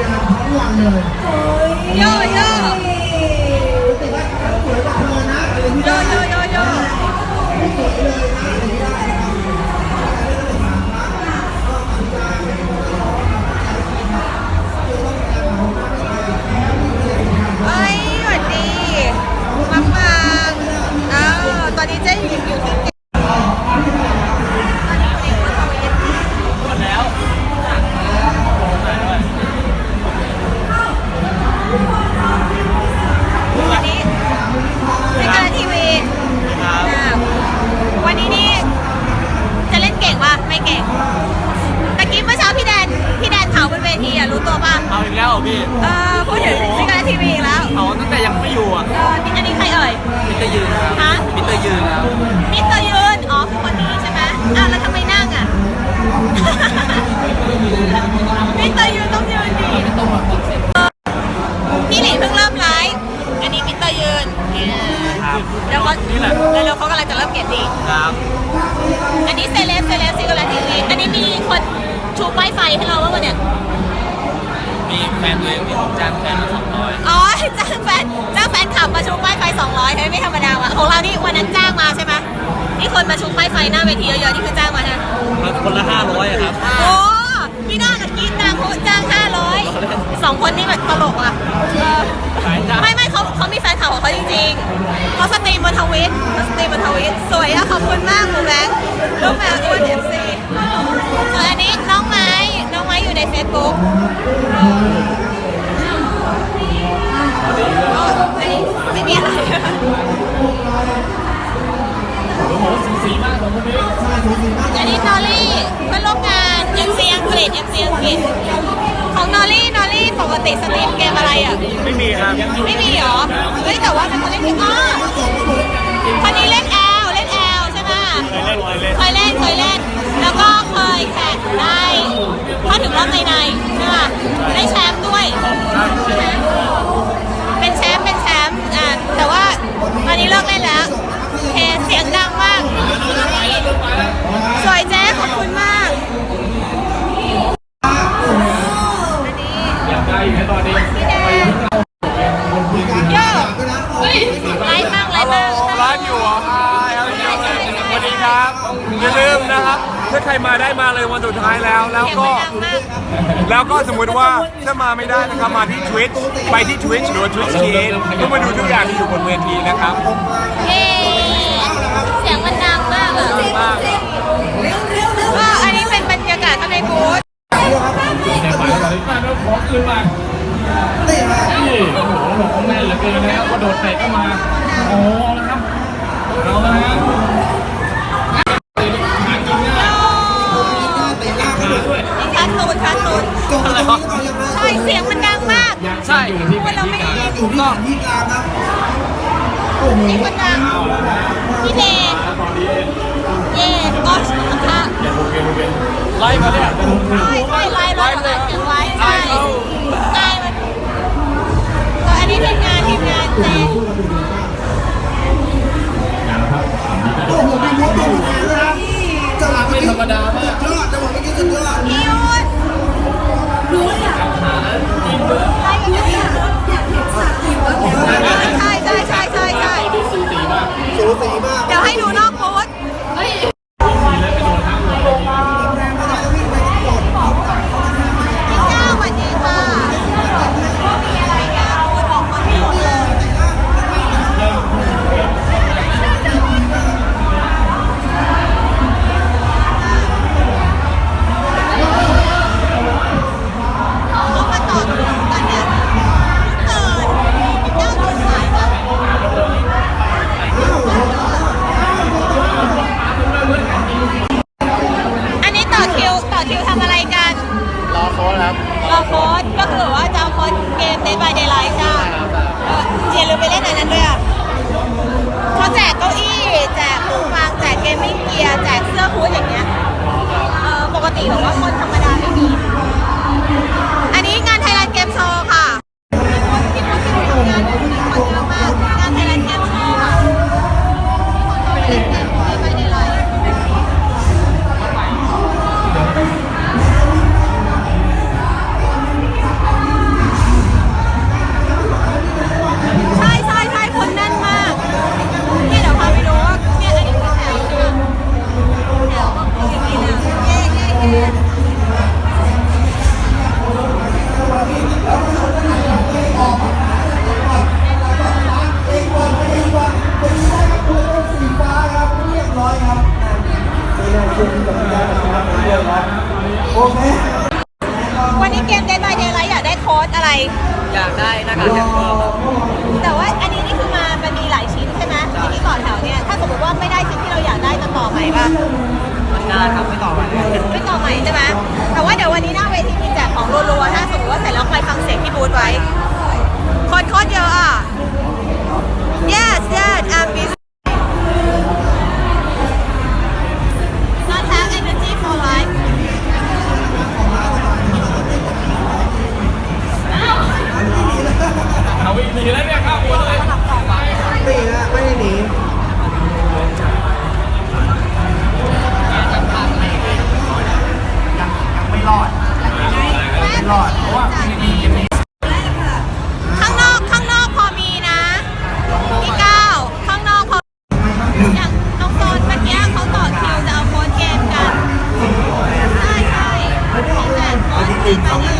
งานทั้งวันเลยโยโย่ติ เตอร์ยืนครับมิสเตอร์ยืนอ๋อคือคนนี้ใช่ไหมอ้าวแล้วทำไมนั่งอะ มิสเตอร์ยืนต้องยืนดิพี่หลีเพิ่งเริ่มไลฟ์อันนี้มิสเตอร์ยืนเนี่ยครับเดี๋ยวเขานี่แหละเดี๋ยวเขากำลังจะเริ่มเก็บดีครับอันนี้เซเลบเซเลบซิกเลทีวีอันนี้มีคนชูป้ายไฟให้เราบ้างปะเนี่ย มีแฟนตัวเองมีผมจ้างแฟนมาสองร้อยอ๋อ ไม่ธรรมดาว่ะ ของเรานี่วันนั้นจ้างมาใช่ไหมนี่คนมาชูป้ายไฟหน้าเวทีเยอะๆนี่คือจ้างมาใช่ไหมคนละห้าร้อยครับ โอ้พี่น่ากับกินตังค์เขาจ้างห้าร้อยสองคนนี่แบบตลกอะเออขายจ้าง ไม่ไม่เขาเขามีแฟนคลับของเขาจริงๆเขาสตรีมบนทวิตเขาสตรีมบนทวิตสวยอะขอบคุณมากหมูแบงค์ลูกแมวอ้วนเอฟซีส่วนอันนี้น้องไม้ น้องไม้อยู่ในเฟซบุ๊กอันนี้ ไม่มีอะไรอันนี้นอรี่เพื่อนร่วมงาน MC อังกฤษ MC อังกฤษของนอรี่นอรี่ปกติสตรีมเกมอะไรอะ ไม่มีครับ ไม่มีเหรอ เฮ้ยแต่ว่าเป็นคนเล่นเกมอ๋อคนนี้เล่นแอลเล่นแอลใช่ไหมเคยเล่นเคยเล่นเคยเล่นเคยเล่นแล้วก็ สวัสดีครับอย่าลืมนะครับ ถ้าใครมาได้มาเลยวันสุดท้ายแล้ว แล้วเสียงก็มันดังมากแล้วก็สมมุติว่าถ้ามาไม่ได้นะครับมาที่ Twitch ไปที่ Twitch หรือว่า Twitch Kids เพื่อมาดูทุกอย่างที่อยู่บนเวทีนะครับ เย้เสียงมันดังมากอะมากก็อันนี้เป็นบรรยากาศข้างในบูธนี่ฮะนี่โอ้โหหลงแน่นเหลือเกินนะครับกระโดดเตะเข้ามา โอ้แล้ เราไม่ได้ยินอยู่ที่ที่กลางครับโอ้โหนี่คนดังพี่เดย์เย่ก็ค่ะไล่มาเนี่ยใช่ใช่ไลน์ไลน์เสียงไลน์ใช่ใช่มันก็อันนี้ทีมงานทีมงานเจ เกม Day by Daylight ใช่เจียนลืมไปเล่นอันนั้นด้วยอะเขาแจกเก้าอี้ แจกหูฟัง แจกเกมมิ่งเกียร์ แจก ป่ะมันนานครับไม่ต่อไปเลไม่ต่อใหม่ใช่ไหมแต่ว่าเดี๋ยววันนี้หน้าเวทีมีแจกของรัวๆถ้าสมมติว่าเสร็จแล้วใครฟังเสียงพี่บูธไว้ รอด เพราะว่าไม่เข้างนอกข้างนอกพอมีนะพี่ก้าข้างนอกพออย่างน้องโซนเมื่อกี้เขาต่อคิวจะเอาโค้ดเกมกันใช่ใช่ของแจกโค้ดเกไปเลย